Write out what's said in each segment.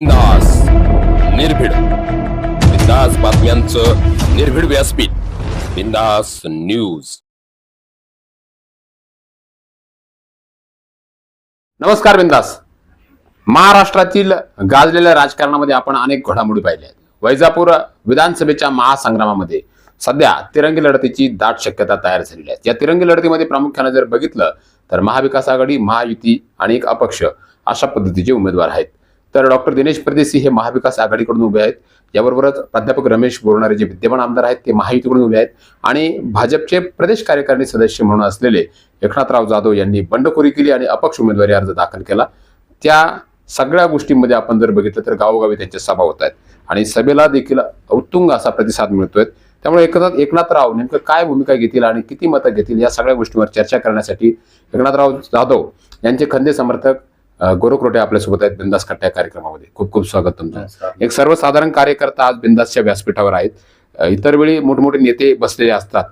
दास निर्भीड. बिंदास बातम्यांचं निर्भीड व्यासपीठ. बिंदास न्यूज. नमस्कार बिंदास. महाराष्ट्रातील गाजलेल्या राजकारणामध्ये आपण अनेक घडामोडी पाहिल्या आहेत. वैजापूर विधानसभेच्या महासंग्रामामध्ये सध्या तिरंगी लढतीची दाट शक्यता तयार झालेली आहे. या तिरंगी लढतीमध्ये प्रामुख्याने जर बघितलं तर महाविकास आघाडी महायुती आणि एक अपक्ष अशा पद्धतीचे उमेदवार आहेत. तर डॉक्टर दिनेश परदेशी हे महाविकास आघाडीकडून उभे आहेत. याबरोबरच प्राध्यापक रमेश बोरणारे जे विद्यमान आमदार आहेत ते महायुतीकडून उभे आहेत. आणि भाजपचे प्रदेश कार्यकारिणी सदस्य म्हणून असलेले एकनाथराव जाधव यांनी बंडखोरी केली आणि अपक्ष उमेदवारी अर्ज दाखल केला. त्या सगळ्या गोष्टींमध्ये आपण जर बघितलं तर गावोगावी त्यांच्या सभा होत आहेत. आणि सभेला देखील उत्तुंग असा प्रतिसाद मिळतोय. त्यामुळे एकनाथ एकनाथराव नेमकं काय भूमिका घेतील आणि किती मतं घेतील या सगळ्या गोष्टींवर चर्चा करण्यासाठी एकनाथराव जाधव यांचे खंदे समर्थक अं, गौरव रोटे आपल्यासोबत आहेत बिंदास कट्टा या कार्यक्रमामध्ये. खूप खूप स्वागत तुमचं. एक सर्वसाधारण कार्यकर्ता आज बिंदासच्या व्यासपीठावर आहेत. इतर वेळी मोठमोठे नेते बसलेले असतात.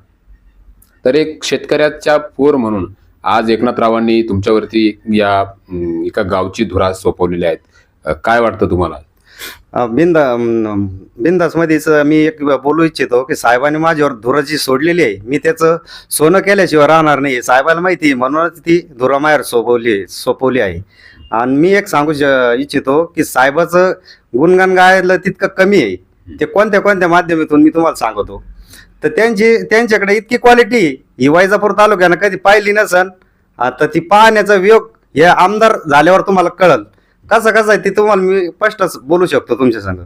तर एक शेतकऱ्याच्या पोर म्हणून आज एकनाथरावांनी तुमच्यावरती या एका गावची धुरा सोपवलेली आहेत. काय वाटतं तुम्हाला? बिंदा अम, बिंदासमध्येच मी एक बोलू इच्छितो की साहेबांनी माझ्यावर धुराची सोडलेली आहे. मी त्याचं सोनं केल्याशिवाय राहणार नाही साहेबाला माहिती आहे, म्हणूनच ती धुरा माहेर सोपवली सोपवली आहे. आणि मी एक सांगू श- इच्छितो की साहेबाचं गुणगान गायलं तितकं कमी आहे. ते कोणत्या कोणत्या माध्यमातून मी तुम्हाला सांगतो. तर त्यांची त्यांच्याकडे इतकी क्वालिटी ही वैजापूर तालुक्यानं कधी पाहिली नसन. आता ती पाहण्याचा वियोग हे आमदार झाल्यावर तुम्हाला कळल. कसं कसं आहे ते तुम्हाला मी स्पष्टच बोलू शकतो तुमच्या संग.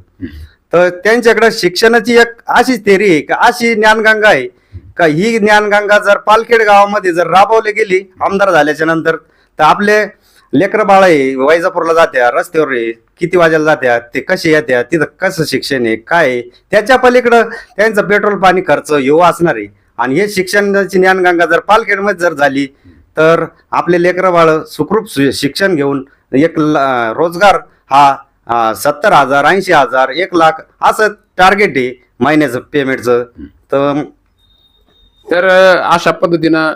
तर त्यांच्याकडे शिक्षणाची एक अशी थेरी आहे का अशी ज्ञानगंगा आहे. का ही ज्ञानगंगा जर पालखेड गावामध्ये जर राबवली गेली आमदार झाल्याच्यानंतर तर आपले लेकरं बाळ आहे वैजापूरला जात्या रस्त्यावर आहे किती वाजायला जात्या ते कसे येत्या तिथं कसं शिक्षण आहे काय आहे? त्याच्या पलीकडं त्यांचं पेट्रोल पाणी खर्च येऊ असणार आहे. आणि हे शिक्षणाची ज्ञानगंगा जर पालखेडमध्ये जर झाली तर आपले लेकरं बाळ सुखरूप सु- शिक्षण घेऊन एक ला- रोजगार हा सत्तर हजार ऐंशी हजार एक लाख असं टार्गेट आहे महिन्याचं पेमेंटचं तर तर अशा पद्धतीनं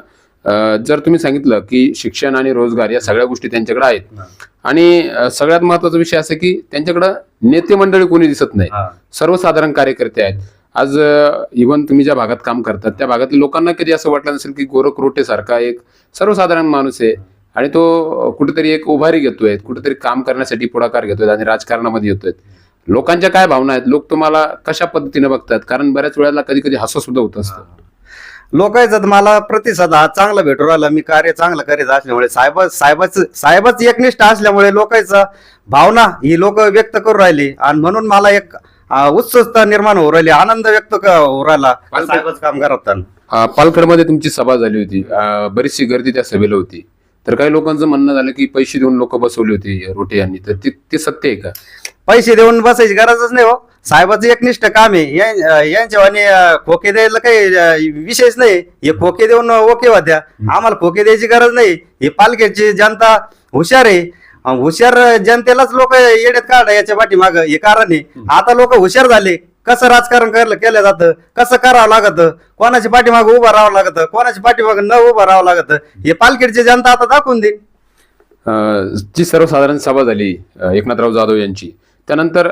जर तुम्ही सांगितलं की शिक्षण आणि रोजगार या सगळ्या गोष्टी त्यांच्याकडे आहेत. आणि सगळ्यात महत्त्वाचा विषय असा की त्यांच्याकडं नेते मंडळी कोणी दिसत नाही. सर्वसाधारण कार्यकर्ते आहेत. आज इव्हन तुम्ही ज्या भागात काम करतात त्या भागातील लोकांना कधी असं वाटलं नसेल की गोरख रोटे सारखा एक सर्वसाधारण माणूस आहे आणि तो कुठेतरी एक उभारी घेतोय कुठेतरी काम करण्यासाठी पुढाकार घेतोय आणि राजकारणामध्ये येतोय. लोकांच्या काय भावना आहेत? लोक तुम्हाला कशा पद्धतीने बघतात? कारण बऱ्याच वेळेला कधी कधी हसं सुद्धा होत असतं. लोकांचा मला प्रतिसाद हा चांगला भेटू राहिला मी कार्य चांगलं करीत असल्यामुळे साहेब साहेबाच साहेबाच एकनिष्ठ असल्यामुळे लोकांचा भावना ही लोक व्यक्त करू राहिली आणि म्हणून मला एक उत्सुकता निर्माण होऊ राहिली आनंद व्यक्त होऊ राहिला. साहेबच काम करत अ, पालघरमध्ये तुमची सभा झाली होती बरीचशी गर्दी त्या सभेला होती. तर काही लोकांचं म्हणणं झालं की पैसे देऊन लोक बसवली होती रोटे यांनी. तर ते सत्य आहे का? पैसे देऊन बसायची गरजच नाही हो. साहेबाचं एकनिष्ठ काम आहे. या- यांच्या आणि खोके द्यायला काही अं, विषयच नाही. हे खोके देऊन ओके होत्या. आम्हाला खोके द्यायची गरज नाही. ही पालख्याची जनता हुशार आहे. अं, हुशार जनतेलाच लोक येड्यात काढा याच्या पाठीमाग. हे कारण आहे. आता लोक हुशार झाले. कसं राजकारण केलं केलं जातं? कसं करावं लागत? कोणाच्या पाठीमाग उभं राहावं लागतं? कोणाच्या पाठीमाग न उभं राहावं लागतं? हे पालखेडची जनता आता दाखवून देईल अ, जी सर्वसाधारण सभा झाली अ, एकनाथराव जाधव यांची त्यानंतर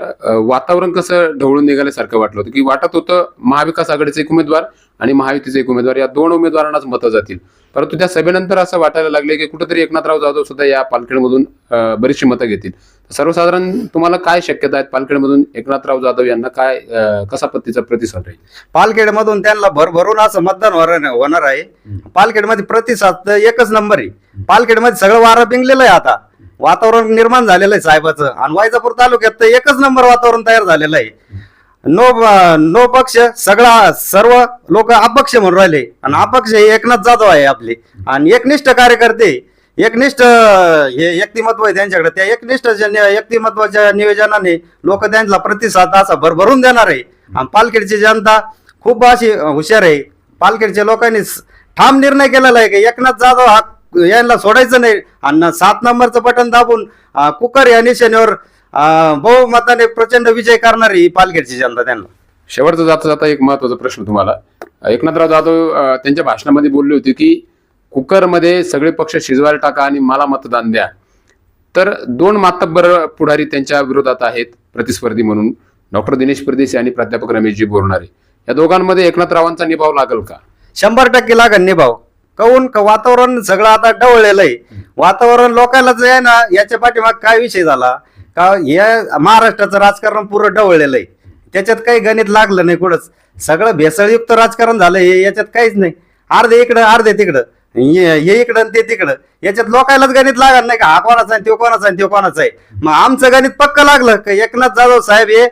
वातावरण कसं ढवळून निघाल्यासारखं वाटलं होतं की वाटत होतं महाविकास आघाडीचे एक उमेदवार आणि महायुतीचे एक उमेदवार या दोन उमेदवारांनाच मतं जातील. परंतु त्या सभेनंतर असं वाटायला लागले की कुठेतरी एकनाथराव जाधव सुद्धा या पालखेडमधून बरीचशी मतं घेतील. सर्वसाधारण तुम्हाला काय शक्यता आहेत पालखेडमधून एकनाथराव जाधव यांना काय कसा पद्धतीचा प्रतिसाद राहील? पालखेडमधून त्यांना भरभरून असं मतदान होणार आहे पालखेडमध्ये प्रतिसाद एकच नंबर आहे. पालखेडमध्ये सगळं वारं पिंगलेलं आहे आता. वातावरण निर्माण झालेलं आहे साहेबाचं. आणि वायजापूर तालुक्यात तर एकच नंबर वातावरण तयार झालेलं आहे. नो नो पक्ष सगळा सर्व लोक अपक्ष म्हणून राहिले. आणि अपक्ष हे एकनाथ जाधव आहे आपले. आणि एकनिष्ठ कार्यकर्ते एकनिष्ठ हे व्यक्तिमत्व आहे त्यांच्याकडे. त्या एकनिष्ठ व्यक्तिमत्वाच्या नियोजनाने लोक त्यांना प्रतिसाद असा भरभरून देणार आहे. आणि पालखेडची जनता खूप अशी हुशार आहे. पालखेडच्या लोकांनी ठाम निर्णय केलेला आहे की एकनाथ जाधव हा यांना सोडायचं नाही. आणि सात नंबरचं बटन दाबून कुकर या निशाणीवर बहुमताने प्रचंड विजय करणारी ही पालखेडची जनता त्यांना. शेवटचा जाता जाता एक महत्त्वाचा प्रश्न तुम्हाला. एकनाथराव जाधव त्यांच्या भाषणामध्ये बोलले होते की कुकरमध्ये सगळे पक्ष शिजवायला टाका आणि मला मतदान द्या. तर दोन मातब्बर पुढारी त्यांच्या विरोधात आहेत प्रतिस्पर्धी म्हणून. डॉक्टर दिनेश परदेशी आणि प्राध्यापक रमेशजी बोरणारे. या दोघांमध्ये एकनाथरावांचा निभाव लागेल का? शंभर टक्के लागन निभाव. काऊन? का वातावरण सगळं आता डवळलेलं आहे वातावरण लोकांना जे आहे ना याच्या पाठीमाग काय विषय झाला? का या महाराष्ट्राचं राजकारण पुरं डवळलेलं आहे त्याच्यात काही गणित लागलं नाही कुठंच. सगळं भेसळयुक्त राजकारण झालं हे याच्यात काहीच नाही. अर्धे इकडं अर्धे तिकडं. हे इकडं आणि ते तिकडं. याच्यात लोकांनाच गणित लागत नाही का? हा कोणाचा आहे तो कोणाचा आहे तो कोणाचा आहे? मग आमचं गणित पक्क लागलं का एकनाथ जाधव साहेब हे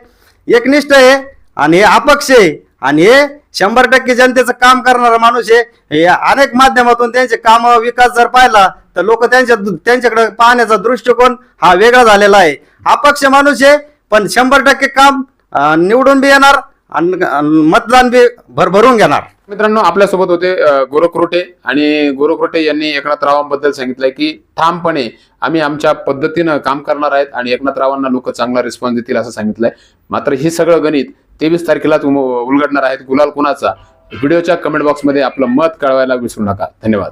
एकनिष्ठ आहे आणि हे अपक्ष आहे. आणि हे शंभर टक्के जनतेचं काम करणारा माणूस आहे. हे अनेक माध्यमातून त्यांचे काम विकास जर पाहिला तर लोक त्यांच्या त्यांच्याकडे पाहण्याचा दृष्टिकोन हा वेगळा झालेला आहे. अपक्ष माणूस आहे पण शंभर टक्के काम निवडून बी येणार. आणि आणि मतदान बी भरभरून घेणार. मित्रांनो आपल्यासोबत होते अ, गोरख आणि गोरखरोटे यांनी एकनाथ रावांबद्दल सांगितलंय की ठामपणे आम्ही आमच्या पद्धतीनं काम करणार आहेत आणि एकनाथरावांना लोक चांगला रिस्पॉन्स देतील असं सांगितलंय. मात्र हे सगळं गणित तेवीस तारखेला तुम उलगडणार आहेत. गुलाल कुणाचा? व्हिडिओच्या कमेंट बॉक्समध्ये आपलं मत कळवायला विसरू नका. धन्यवाद.